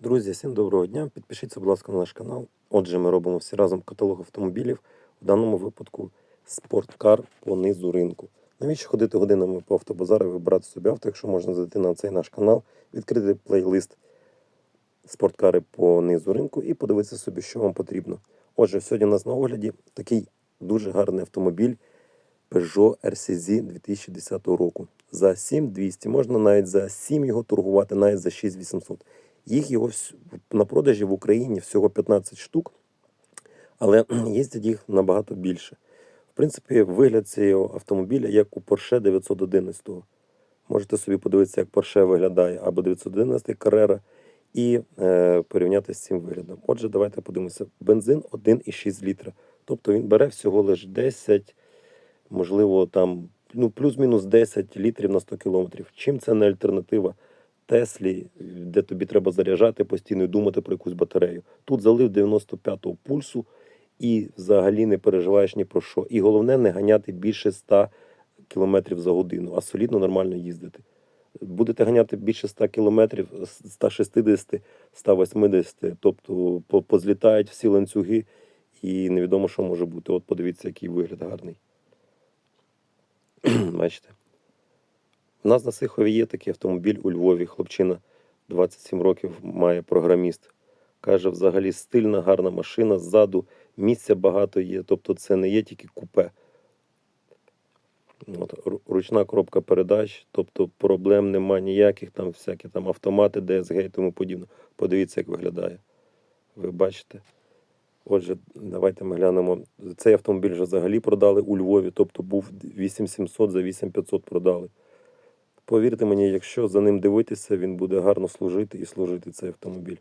Друзі, всім доброго дня. Підпишіться, будь ласка, на наш канал. Отже, ми робимо всі разом каталог автомобілів, в даному випадку спорткар по низу ринку. Навіщо ходити годинами по автобазару і вибирати собі авто, якщо можна зайти на цей наш канал, відкрити плейлист спорткари по низу ринку і подивитися собі, що вам потрібно. Отже, сьогодні у нас на огляді такий дуже гарний автомобіль Peugeot RCZ 2010 року. За 7200 можна навіть за 7 його торгувати, навіть за 6800. Їх його на продажі в Україні всього 15 штук, але їздять їх набагато більше. В принципі, вигляд цього автомобіля як у Porsche 911. Можете собі подивитися, як Porsche виглядає або 911 Carrera і е, порівняти з цим виглядом. Отже, давайте подивимося. Бензин 1,6 літра. Тобто він бере всього лише 10, можливо, там ну, плюс-мінус 10 літрів на 100 кілометрів. Чим це не альтернатива Теслі, де тобі треба заряджати постійно і думати про якусь батарею. Тут залив 95-го пульсу і взагалі не переживаєш ні про що. І головне не ганяти більше 100 кілометрів за годину, а солідно нормально їздити. Будете ганяти більше 100 кілометрів, 160, 180, тобто позлітають всі ланцюги, і невідомо, що може бути. От подивіться, який вигляд гарний. Бачите? У нас на Сихові є такий автомобіль у Львові. Хлопчина 27 років має програміст. Каже, взагалі стильна, гарна машина, ззаду місця багато є. Тобто це не є тільки купе. От, ручна коробка передач, тобто проблем немає ніяких, там всякі там автомати, DSG і тому подібне. Подивіться, як виглядає. Ви бачите? Отже, давайте ми глянемо. Цей автомобіль вже взагалі продали у Львові, тобто був 8700 за 8500 продали. Повірте мені, якщо за ним дивитися, він буде гарно служити і служити цей автомобіль.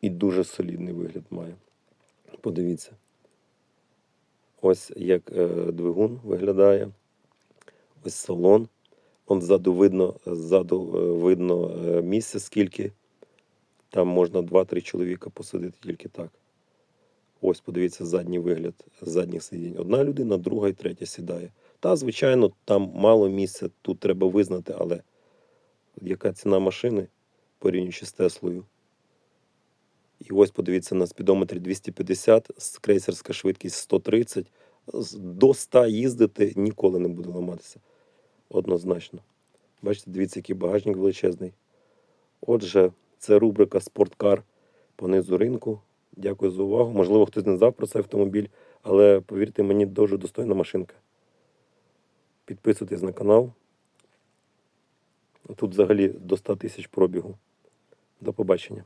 І дуже солідний вигляд має. Подивіться. Ось як е, двигун виглядає. Ось салон. Он ззаду видно, ззаду е, видно е, місце, скільки. Там можна 2-3 чоловіка посадити тільки так. Ось, подивіться, задній вигляд задніх сидінь. Одна людина, друга і третя сідає. Та, звичайно, там мало місця, тут треба визнати, але яка ціна машини порівнюючи з Теслою? І ось подивіться на спідометрі 250, крейсерська швидкість 130. До 100 їздити ніколи не буде ламатися. Однозначно. Бачите, дивіться, який багажник величезний. Отже, це рубрика Спорткар по низу ринку. Дякую за увагу. Можливо, хтось не знав про цей автомобіль, але повірте мені, дуже достойна машинка. Підписуйтесь на канал. Тут взагалі до 100 тисяч пробігу. До побачення.